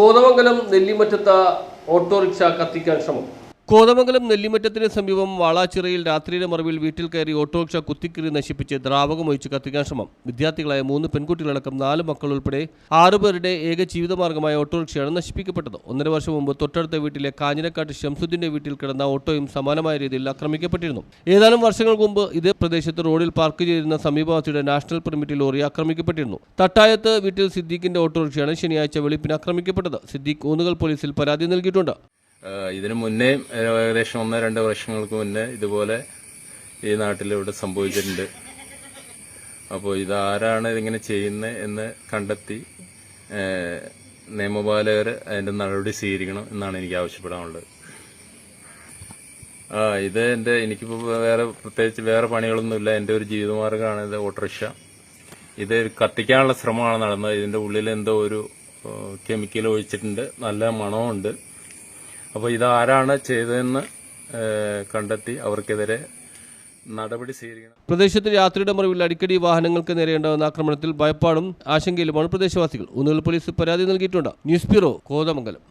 Kothamangalam നെല്ലിമറ്റത്ത് autorickshaw കത്തിക്കാൻ ശ്രമം. കോതമംഗലം നെല്ലിമറ്റത്തിന് സമീപം വാളാച്ചിറയിൽ രാത്രിയുടെ മറവിൽ വീട്ടിൽ കയറി ഓട്ടോറിക്ഷ കുത്തിക്കീറി നശിപ്പിച്ച് ദ്രാവകമൊഴിച്ച് കത്തിക്കാൻ ശ്രമം. വിദ്യാർത്ഥികളായ മൂന്ന് പെൺകുട്ടികളടക്കം നാല് മക്കൾ ഉൾപ്പെടെ ആറുപേരുടെ ഏക ജീവിതമാർഗമായ ഓട്ടോറിക്ഷയാണ് നശിപ്പിക്കപ്പെട്ടത്. ഒന്നര വർഷം മുമ്പ് തൊട്ടടുത്ത വീട്ടിലെ കാഞ്ഞിരക്കാട്ട് ഷംസുദ്ദീന്റെ വീട്ടിൽ കിടന്ന ഓട്ടോയും സമാനമായ രീതിയിൽ ആക്രമിക്കപ്പെട്ടിരുന്നു. ഏതാനും വർഷങ്ങൾക്ക് മുമ്പ് ഇതേ പ്രദേശത്ത് റോഡിൽ പാർക്ക് ചെയ്തിരുന്ന സമീപവാസിയുടെ നാഷണൽ പെർമിറ്റ് ലോറി ആക്രമിക്കപ്പെട്ടിരുന്നു. തട്ടായത്ത് വീട്ടിൽ സിദ്ദീഖിന്റെ ഓട്ടോറിക്ഷയാണ് ശനിയാഴ്ച വെളുപ്പിന് ആക്രമിക്കപ്പെട്ടത്. സിദ്ദീഖ് ഊന്നുകൽ പോലീസിൽ പരാതി നൽകിയിട്ടുണ്ട്. ഇതിനു മുന്നേ ഏകദേശം ഒന്ന് രണ്ട് വർഷങ്ങൾക്ക് മുന്നേ ഇതുപോലെ ഈ നാട്ടിൽ ഇവിടെ സംഭവിച്ചിട്ടുണ്ട്. അപ്പോൾ ഇതാരാണ് ഇതിങ്ങനെ ചെയ്യുന്നത് എന്ന് കണ്ടെത്തി നിയമപാലകർ അതിന്റെ നടപടി സ്വീകരിക്കണം എന്നാണ് എനിക്ക് ആവശ്യപ്പെടാനുള്ളത്. ആ ഇത് എന്റെ എനിക്കിപ്പോൾ വേറെ പ്രത്യേകിച്ച് വേറെ പണികളൊന്നുമില്ല. എന്റെ ഒരു ജീവിതമാർഗമാണ് ഇത് ഓട്ടോറിക്ഷ. ഇത് കത്തിക്കാനുള്ള ശ്രമമാണ് നടന്നത്. ഇതിന്റെ ഉള്ളിൽ എന്തോ ഒരു കെമിക്കൽ ഒഴിച്ചിട്ടുണ്ട്. നല്ല മണമുണ്ട് അപ്പോൾ ഇതാരാണ് ചെയ്തതെന്ന് കണ്ടെത്തി അവർക്കെതിരെ നടപടി സ്വീകരിക്കണം. പ്രദേശത്ത് രാത്രിയുടെ മുറിവിൽ അടിക്കടി വാഹനങ്ങൾക്ക് നേരെയുണ്ടാകുന്ന ആക്രമണത്തിൽ ഭയപ്പാടും ആശങ്കയിലുമാണ് പ്രദേശവാസികൾ. ഊന്നുകൽ പോലീസ് പരാതി നൽകിയിട്ടുണ്ട്. News bureau Kothamangalam.